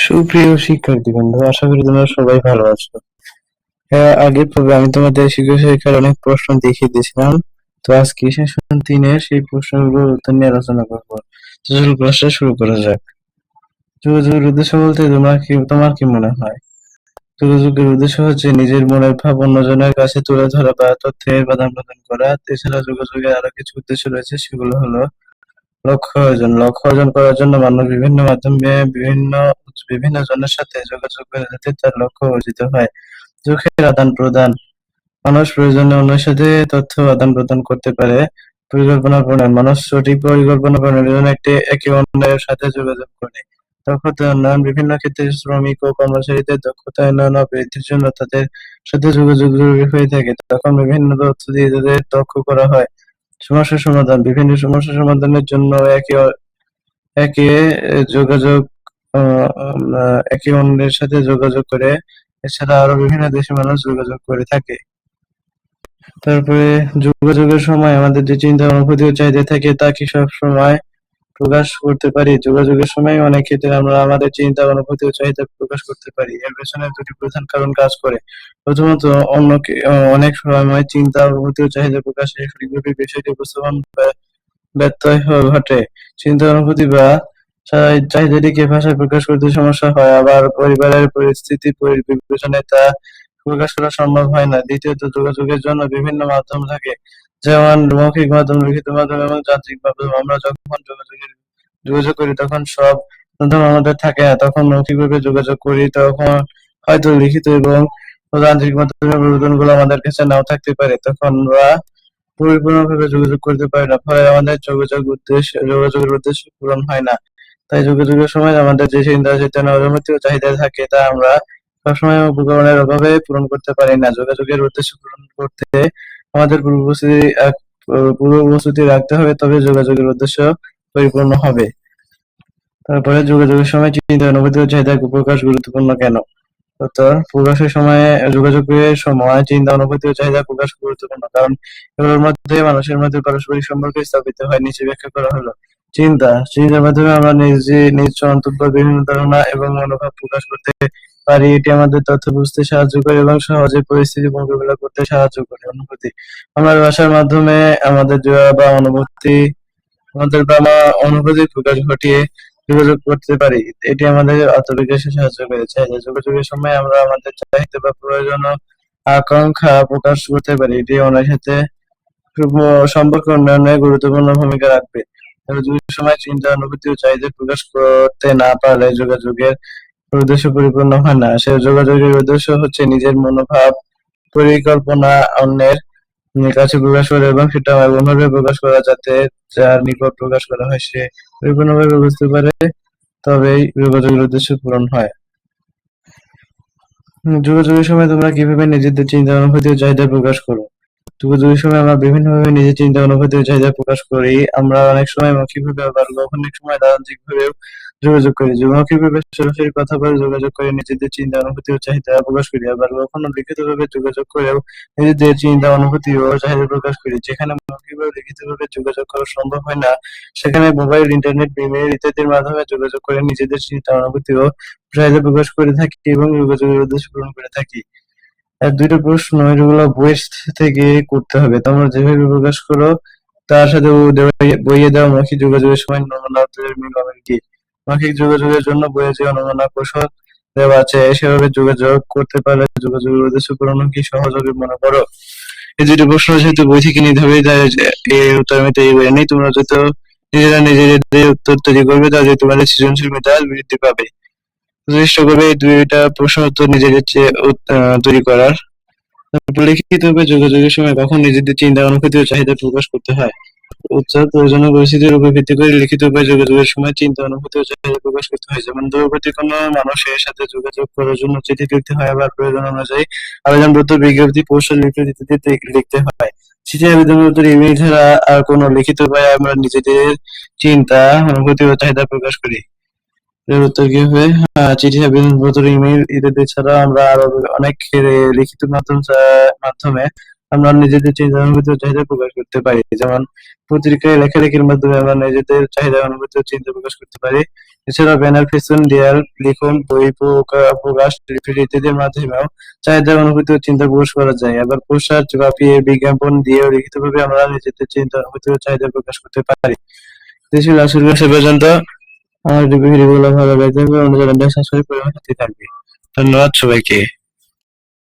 সুপ্রিয় শিক্ষার্থী বন্ধু, আশা করি তোমরা সবাই ভালো আছো। হ্যাঁ আগের পর্বে আমি তোমাদের শিক্ষক শিক্ষার অনেক প্রশ্ন দেখিয়ে দিয়েছিলাম। তো আজকে সেশন সেই প্রশ্নগুলোর উত্তর নিয়ে আলোচনা করব। তো চলো ক্লাসটা শুরু করা যাক। যোগাযোগের উদ্দেশ্য বলতে তোমার কি তোমার কি মনে হয়? যোগাযোগের উদ্দেশ্য হচ্ছে নিজের মনের ভাব অন্যজনের কাছে তুলে ধরা বা তথ্যের আদান প্রদান করা। এছাড়া যোগাযোগের আরও কিছু উদ্দেশ্য রয়েছে, সেগুলো হলো লক্ষ্য অর্জন লক্ষ্য অর্জন করার জন্য মানুষ বিভিন্ন মাধ্যমে বিভিন্ন বিভিন্ন জনের সাথে যোগাযোগ করে যাতে তার লক্ষ্য অর্জিত হয়। চোখের আদান প্রদান, মানুষ প্রয়োজনে অন্যের সাথে তথ্য আদান প্রদান করতে পারে। পরিকল্পনা প্রণয়ন, মানুষ সঠিক পরিকল্পনা প্রণয়নের জন্য একটি একে অন্যের সাথে যোগাযোগ করে। দক্ষতা উন্নয়ন, বিভিন্ন ক্ষেত্রে শ্রমিক ও কর্মচারীদের দক্ষতা উন্নয়ন বৃদ্ধির জন্য তাদের সাথে যোগাযোগ জরুরি হয়ে থাকে। তখন বিভিন্ন তথ্য দিয়ে তাদের দক্ষ করা হয়। সমস্যা সমাধান, বিভিন্ন সমস্যা সমাধানের জন্য একে একে যোগাযোগ একে অন্যের সাথে যোগাযোগ করে, এছাড়া আরও বিভিন্ন দেশের মানুষ যোগাযোগ করে থাকে। তারপরে যোগাযোগের সময় আমাদের যে চিন্তা অনুভূতি চাহিদা থাকে, তা কি সব সময় প্রকাশ করতে পারি, যোগাযোগের সময় অনেক ক্ষেত্রে আমরা আমাদের চিন্তা অনুভূতি ও চাহিদা প্রকাশ করতে পারি। এর পেছনে দুটি প্রধান কারণ কাজ করে। প্রথমত অন্য কে- অনেক সময় চিন্তা অনুভূতি ও চাহিদা প্রকাশে সঠিকভাবে বিষয়টি উপস্থাপন ব্যা- ব্যত্যয় ঘটে। চিন্তা অনুভূতি বা চাহি- চাহিদাটিকে ভাষায় প্রকাশ করতে সমস্যা হয়, আবার পরিবারের পরিস্থিতি, পরি- বিবেচনায় তা প্রকাশ করা সম্ভব হয় না। দ্বিতীয়ত, যোগাযোগের জন্য বিভিন্ন মাধ্যম থাকে। যেমন মৌখিক মাধ্যম, লিখিত মাধ্যম এবং যান্ত্রিক মাধ্যম, আমরা যখন যোগাযোগের যোগাযোগ করি, তখন সব মাধ্যম আমাদের থাকে। না তখন মৌখিকভাবে যোগাযোগ করি, তখন হয়তো লিখিত এবং যান্ত্রিক মাধ্যমের বিবরণগুলো আমাদের কাছে নাও থাকতে পারে। তখন আমরা পরিপূর্ণভাবে যোগাযোগ করতে পারি না, ফলে আমাদের যোগাযোগ উদ্দেশ্য, যোগাযোগের উদ্দেশ্য পূরণ হয় না। তাই যোগাযোগের সময় আমাদের যে চিন্তা, চেতনা, অনুভূতি ও চাহিদা থাকে, তা আমরা সবসময় উপকরণের অভাবে পূরণ করতে পারি না। যোগাযোগের উদ্দেশ্য পূরণ করতে আমাদের পূর্ব প্রস্তুতি এক- পূর্ব প্রস্তুতি রাখতে হবে, তবে যোগাযোগের উদ্দেশ্য পরিপূর্ণ হবে। তারপরে যোগাযোগের সময় চিন্তা অনুভূতি ও চাহিদা প্রকাশ গুরুত্বপূর্ণ কেন? উত্তর, প্রকাশের সময় যোগাযোগের সময় চিন্তা অনুভূতি ও চাহিদা প্রকাশ গুরুত্বপূর্ণ, কারণ এগুলোর মধ্যে মানুষের মধ্যে পারস্পরিক সম্পর্ক স্থাপিত হয়, নিচে ব্যাখ্যা করা হলো। চিন্তা, চিন্তার মাধ্যমে আমরা নিজে নিজ মন্তব্য বিভিন্ন ধারণা এবং মনোভাব প্রকাশ করতে পারি, এটি আমাদের তথ্য বুঝতে সাহায্য করে এবং সহজে পরিস্থিতি মোকাবিলা করতে সাহায্য করে। অনুভূতি। আমার ভাষার মাধ্যমে আমাদের জোয়া বা অনুভূতি, আমাদের বা অনুভূতি প্রকাশ ঘটিয়ে যোগাযোগ করতে পারি। এটি আমাদের আত্মবিকাশে সাহায্য করে চাহিদা যোগাযোগের সময় আমরা আমাদের চাহিদা বা প্রয়োজন আকাঙ্ক্ষা প্রকাশ করতে পারি, এটি অন্যের সাথে সুম- সম্পর্ক উন্নয়নে গুরুত্বপূর্ণ ভূমিকা রাখবে। সময়, চিন্তা, অনুভূতি ও চাহিদা প্রকাশ করতে না পারলে যোগাযোগের উদ্দেশ্য পরিপূর্ণ হয় না। সে যোগাযোগের উদ্দেশ্য হচ্ছে নিজের মনোভাব, পরিকল্পনা, অন্যের কাছে প্রকাশ করা এবং সেটা এমনভাবে প্রকাশ করা যাতে যার নিকট প্রকাশ করা হয় সে পরিপূর্ণভাবে বুঝতে পারে, তবেই যোগাযোগের উদ্দেশ্য পূরণ হয়। যোগাযোগের সময় তোমরা কীভাবে নিজেদের চিন্তা অনুভূতি ও চাহিদা প্রকাশ করো? যোগাযোগের সময় আমরা বিভিন্নভাবে নিজের চিন্তা অনুভূতি ও চাহিদা প্রকাশ করি। আমরা অনেক সময় মৌখিকভাবে আবার অনেক সময় রাজনৈতিক ভাবেও যোগাযোগ করি। যে মৌখিকভাবে সরাসরি কথা বলে যোগাযোগ করে নিজেদের চিন্তা, অনুভূতি ও চাহিদা প্রকাশ করি। আবার কখনো লিখিতভাবে যোগাযোগ করেও নিজেদের চিন্তা, অনুভূতি ও চাহিদা প্রকাশ করি। যেখানে মৌখিকভাবে লিখিতভাবে যোগাযোগ করা সম্ভব হয় না, সেখানে মোবাইল, ইন্টারনেট, ইমেল ইত্যাদির মাধ্যমে যোগাযোগ করে নিজেদের চিন্তা, অনুভূতি ও চাহিদা প্রকাশ করে থাকি এবং যোগাযোগের উদ্দেশ্য পূরণ করে থাকি। দুইটা প্রশ্ন, এগুলো বইয়ের থেকে করতে হবে। তোমরা যেভাবে প্রকাশ করো, তার সাথে বইয়ে দেওয়া মৌখিক যোগাযোগের সময় নমুনা মিল হবে কি? মৌখিক যোগাযোগের জন্য বইয়ে যে নমুনা কৌশল দেওয়া আছে, সেভাবে যোগাযোগ করতে পারলে যোগাযোগের উদ্দেশ্য পূরণ কি হবে মনে করো? এই দুটি প্রশ্ন যেহেতু বই থেকে নিতে হবে তাই এর উত্তর আমি তৈরি করে নিই, তোমরা যত নিজেরা নিজেদের উত্তর তৈরি করবে তাতে তোমাদের সৃজনশীল মেধা বৃদ্ধি পাবে। চেষ্টা করবে এই দুইটা প্রশ্ন উত্তর নিজেদের তৈরি করার। লিখিতভাবে যোগাযোগের সময় কখন নিজেদের চিন্তা অনুভূতি ও চাহিদা প্রকাশ করতে হয়? উত্তর প্রয়োজনীয় পরিস্থিতির উপর ভিত্তি করে লিখিতভাবে যোগাযোগের সময় চিন্তা অনুভূতি ও চাহিদা প্রকাশ করতে হয়। যেমন দূরবর্তী কোনো মানুষের সাথে যোগাযোগ করার জন্য চিঠি লিখতে হয় আবার প্রয়োজন অনুযায়ী আবেদনপত্র বিজ্ঞপ্তি পোস্টাল লিফলেট ইত্যাদি লিখতে হয়। চিঠি আবেদনপত্র ইমেল ছাড়া আর কোনো লিখিত উপায়ে আমরা নিজেদের চিন্তা অনুভূতি ও চাহিদা প্রকাশ করি। এর উত্তর কি হবে? আহ, চিঠি আবেদনপত্র ইমেল ইত্যাদি ছাড়া আমরা আরও অনেক লিখিত মাধ্যম মাধ্যমে আমরা নিজেদের চিন্তা অনুভূতি চাহিদা প্রকাশ করতে পারি। যেমন পত্রিকায় লেখালেখির মাধ্যমে আমরা নিজেদের চাহিদা অনুভূতি চিন্তা প্রকাশ করতে পারি। এছাড়া ব্যানার ফেসুন দেয়াল, লিখন, বই, প্রকা- প্রকাশ ইত্যাদির মাধ্যমেও চাহিদার অনুভূতি চিন্তা প্রকাশ করা যায়। আবার পোস্টার ছাপিয়ে বিজ্ঞাপন দিয়েও লিখিতভাবে আমরা নিজেদের চিন্তা অনুভূতি চাহিদা প্রকাশ করতে পারি। দেশের আসল সে পর্যন্ত আমার ভিডিওগুলো ভালো লাগবে অন্য চ্যানেলটা সাবস্ক্রাইব করে থাকবে। ধন্যবাদ সবাইকে।